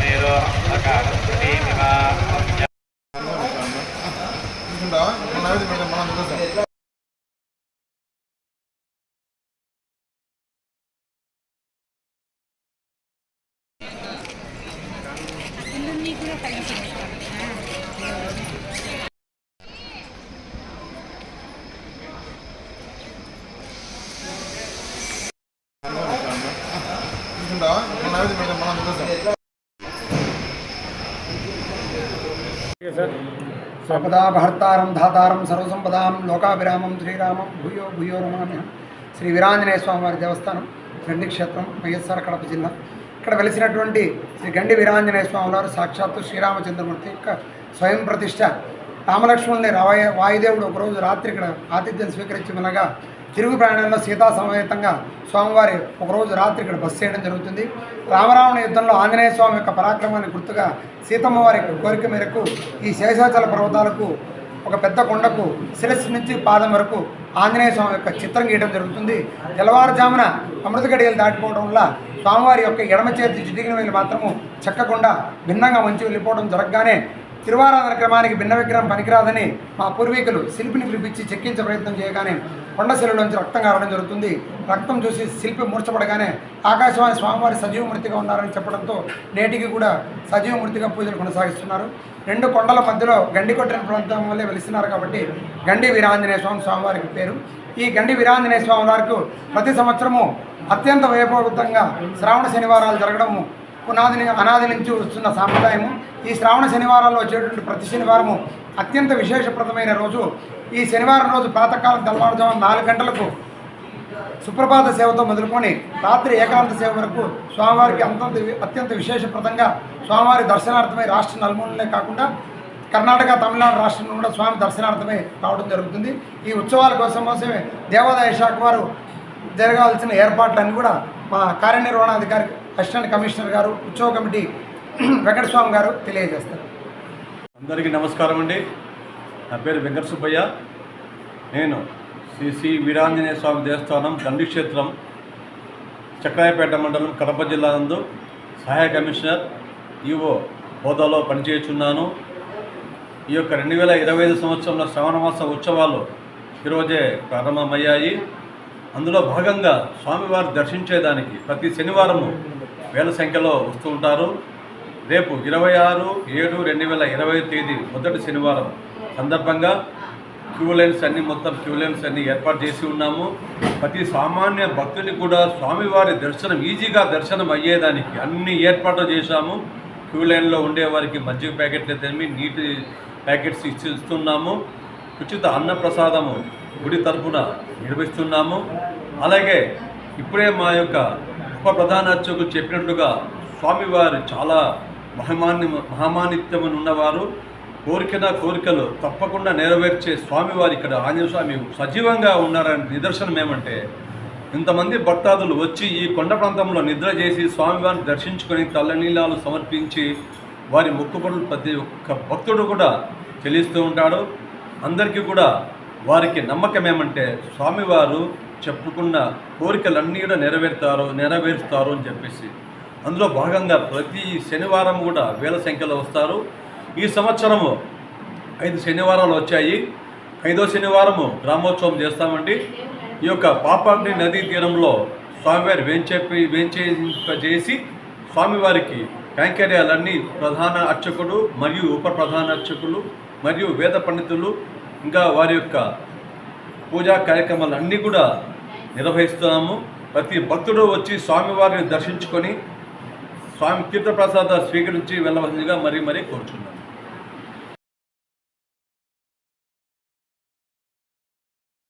రోహితాజ్యమస్మేరో స్వపదాభర్తారం ధాతారం సర్వసంపదాం లోకాభిరామం శ్రీరామం భూయో భూయో రమామ్య శ్రీ వీరాంజనేయ స్వామివారి దేవస్థానం గండి క్షేత్రం వైఎస్ఆర్ కడప జిల్లా. ఇక్కడ వెలిసినటువంటి శ్రీ గండి వీరాంజనేయ స్వామి వారు సాక్షాత్తు శ్రీరామచంద్రమూర్తి యొక్క స్వయం ప్రతిష్ట. రామలక్ష్మణుని రాయ వాయుదేవుడు ఒకరోజు రాత్రి ఇక్కడ ఆతిథ్యం స్వీకరించి వినగా తిరుగు ప్రయాణంలో సీతా సమేతంగా స్వామివారి ఒకరోజు రాత్రి ఇక్కడ బస్ చేయడం జరుగుతుంది. రామరావణ యుద్ధంలో ఆంజనేయ స్వామి యొక్క పరాక్రమాన్ని గుర్తుగా సీతమ్మ వారి కోరిక మేరకు ఈ శేషాచల పర్వతాలకు ఒక పెద్ద కొండకు శిరస్సు నుంచి పాదం వరకు ఆంజనేయ స్వామి యొక్క చిత్రం గీయడం జరుగుతుంది. తెల్లవారుజామున అమృత గడియలు దాటిపోవడం వల్ల స్వామివారి యొక్క ఎడమ చేతి జిడిగిన వేలు మాత్రము చెక్కకుండా భిన్నంగా వంచి వెళ్ళిపోవడం జరగగానే తిరువారాధన క్రమానికి భిన్న విగ్రహం పనికిరాదని మా పూర్వీకులు శిల్పిని పిలిపించి చెక్కించే ప్రయత్నం చేయగానే కొండ నుంచి రక్తం కారడం జరుగుతుంది. రక్తం చూసి శిల్పి మూర్చపడగానే ఆకాశవాణి స్వామివారి సజీవమూర్తిగా ఉన్నారని చెప్పడంతో నేటికి కూడా సజీవమూర్తిగా పూజలు కొనసాగిస్తున్నారు. రెండు కొండల మధ్యలో గండి కొట్టిన ప్రాంతం వల్లే వెలిస్తున్నారు కాబట్టి గండి వీరాంజనేయ స్వామి స్వామివారికి పేరు. ఈ గండి వీరాంజనేయ స్వామి వారికి ప్రతి సంవత్సరము అత్యంత వైభవంతంగా శ్రావణ శనివారాలు జరగడము పునాదిని అనాది నుంచి వస్తున్న సాంప్రదాయము. ఈ శ్రావణ శనివారాల్లో వచ్చేటువంటి ప్రతి శనివారము అత్యంత విశేషప్రదమైన రోజు. ఈ శనివారం రోజు ప్రాతకాలం తెల్లవారుజాము నాలుగు గంటలకు సుప్రభాత సేవతో మొదలుకొని రాత్రి ఏకాంత సేవ వరకు స్వామివారికి అంతంత అత్యంత విశేషప్రదంగా స్వామివారి దర్శనార్థమై రాష్ట్ర నలుమూలనే కాకుండా కర్ణాటక తమిళనాడు రాష్ట్రంలో కూడా స్వామి దర్శనార్థమై రావడం జరుగుతుంది. ఈ ఉత్సవాల కోసం కోసమే దేవాదాయ శాఖ వారు జరగాల్సిన ఏర్పాట్లన్నీ కూడా మా కార్యనిర్వహణాధికారి అసిస్టెంట్ కమిషనర్ గారు ఉత్సవ కమిటీ వెంకటస్వామి గారు తెలియజేస్తారు. అందరికీ నమస్కారం అండి. నా పేరు వెంకట సుబ్బయ్య. నేను శ్రీ శ్రీ వీరాంజనేయ స్వామి దేవస్థానం దండి క్షేత్రం చక్రాయపేట మండలం కడప జిల్లా నందు సహాయ కమిషనర్ ఈఓ హోదాలో పనిచేయుచున్నాను. ఈ యొక్క రెండు వేల ఇరవై ఐదు సంవత్సరంలో శ్రవణమాస ఉత్సవాలు ఈరోజే ప్రారంభమయ్యాయి. అందులో భాగంగా స్వామివారి దర్శించేదానికి ప్రతి శనివారము వేల సంఖ్యలో వస్తూ ఉంటారు. రేపు ఇరవై ఆరు ఏడు రెండు వేల ఇరవై తేదీ మొదటి శనివారం సందర్భంగా క్యూ లైన్స్ అన్ని మొత్తం క్యూ లైన్స్ అన్ని ఏర్పాటు చేసి ఉన్నాము. ప్రతి సామాన్య భక్తుని కూడా స్వామివారి దర్శనం ఈజీగా దర్శనం అయ్యేదానికి అన్ని ఏర్పాట్లు చేశాము. క్యూ లైన్లో ఉండేవారికి మజ్జిగ ప్యాకెట్లు తెమ్మి నీటి ప్యాకెట్స్ ఇచ్చి ఇస్తున్నాము. ఉచిత అన్నప్రసాదము గుడి తరపున నిర్వహిస్తున్నాము. అలాగే ఇప్పుడే మా యొక్క గొప్ప ప్రధాన అర్చకులు చెప్పినట్లుగా స్వామివారు చాలా మహిమాన్ని మహమానిత్యమని ఉన్నవారు. కోరికన కోరికలు తప్పకుండా నెరవేర్చే స్వామివారు ఇక్కడ ఆంజనేయస్వామి సజీవంగా ఉన్నారని నిదర్శనం ఏమంటే ఇంతమంది భక్తాదులు వచ్చి ఈ కొండ ప్రాంతంలో నిద్ర చేసి స్వామివారిని దర్శించుకొని తల్లనీలాలు సమర్పించి వారి మొక్కుబడులు ప్రతి ఒక్క భక్తుడు కూడా చెల్లిస్తూ ఉంటాడు. అందరికీ కూడా వారికి నమ్మకం ఏమంటే స్వామివారు చెప్పుకున్న కోరికలన్నీ కూడా నెరవేరుతారు నెరవేరుస్తారు అని చెప్పేసి. అందులో భాగంగా ప్రతి శనివారం కూడా వేల సంఖ్యలో వస్తారు. ఈ సంవత్సరము ఐదు శనివారాలు వచ్చాయి. ఐదో శనివారము గ్రామోత్సవం చేస్తామండి. ఈ యొక్క పాపాగ్ని నదీ తీరంలో స్వామివారి వేంచేపి వేంచేసి స్వామివారికి కైంకర్యాలన్నీ ప్రధాన అర్చకుడు మరియు ఉప ప్రధాన అర్చకులు మరియు వేద పండితులు ఇంకా వారి యొక్క పూజా కార్యక్రమాలు అన్నీ కూడా నిర్వహిస్తున్నాము. ప్రతి భక్తుడు వచ్చి స్వామివారిని దర్శించుకొని స్వామి తీర్థప్రసాద స్వీకరించి వెళ్ళవలసిందిగా మరీ మరీ కోరుచున్నాను